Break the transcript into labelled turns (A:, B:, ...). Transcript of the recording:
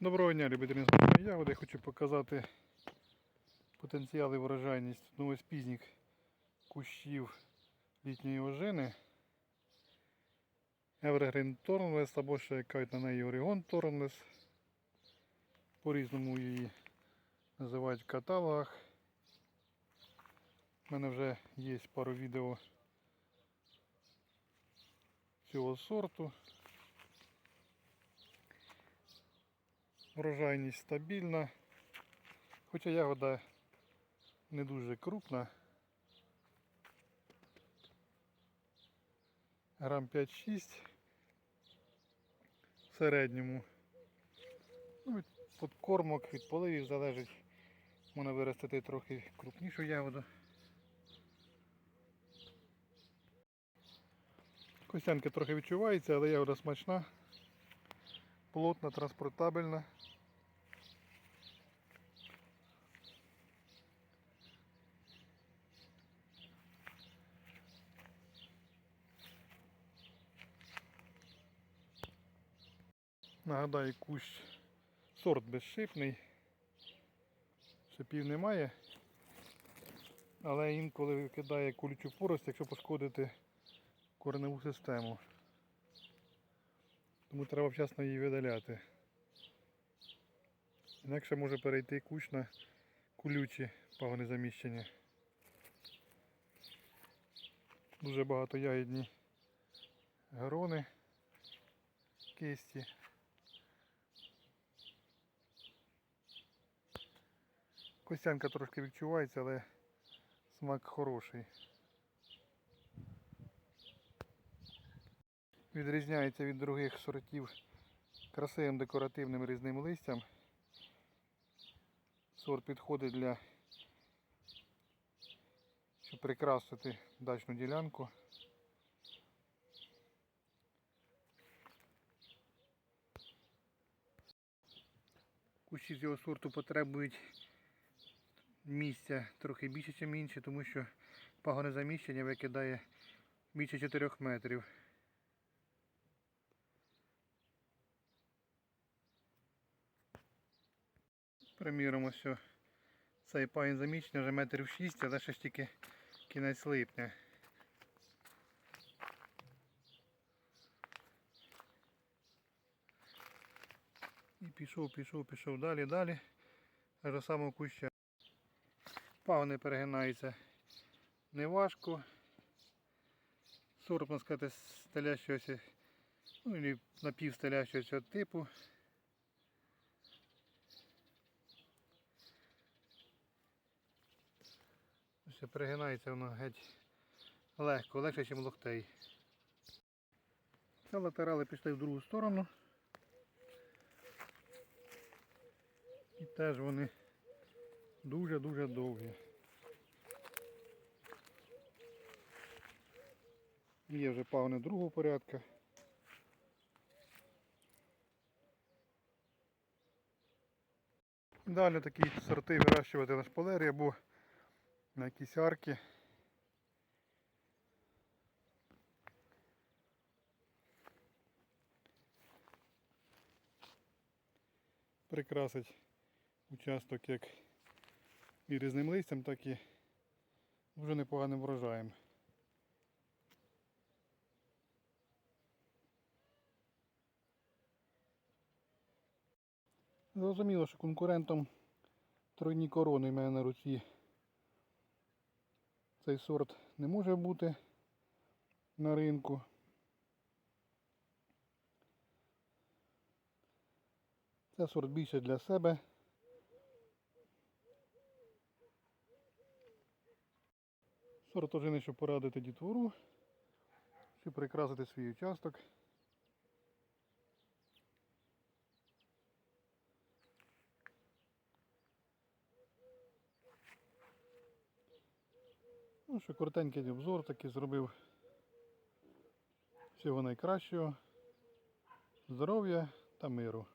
A: Доброго дня, любителі ягоди. Я хочу показати потенціал і врожайність одного з пізніх кущів літньої ожини. Evergreen Thornless, або ще кажуть на неї Oregon Thornless. По-різному її називають в каталогах. У мене вже є пару відео цього сорту. Врожайність стабільна, хоча ягода не дуже крупна. Грам 5-6 в середньому. Ну, від подкормок, від поливів залежить. Можна виростити трохи крупнішу ягоду. Костянка трохи відчувається, але ягода смачна, плотна, транспортабельна. Нагадаю, кущ сорт безшипний. Шипів немає. Але інколи викидає колючу порость, якщо пошкодити кореневу систему. Тому треба вчасно її видаляти. Інакше може перейти кущ на колючі пагони заміщення. Дуже багато ягідні грони, кисті. Костянка трошки відчувається, але смак хороший. Відрізняється від других сортів красивим декоративним різним листям. Сорт підходить для щоб прикрасити дачну ділянку. Кущі з цього сорту потребують місця трохи більше, ніж інші, тому що пагоне заміщення викидає більше 4 метрів. Приміром, ось цей пагін заміщення вже метрів 6, але ще ж тільки кінець липня. І пішов, пішов, пішов далі, далі. Аж до самого куща. Пагони перегинаються неважко. Сорт, можна сказати, стелящогося, ну і напівстелящогося типу. Ще перегинається воно геть легко, легше, ніж локтей. Це латерали пішли в другу сторону. І теж вони дуже-дуже довгі. Є вже пагони другого порядка. Далі такі сорти вирощувати на шпалері або на якісь арки. Прикрасить участок як і різним листям, так і дуже непоганим врожаєм. Зрозуміло, що конкурентом тройні корони в мене на руці цей сорт не може бути на ринку. Це сорт більше для себе. Сорт ожини, щоб порадити дітвору, щоб прикрасити свій участок. Ну що, коротенький обзор такий зробив. Всього найкращого, здоров'я та миру.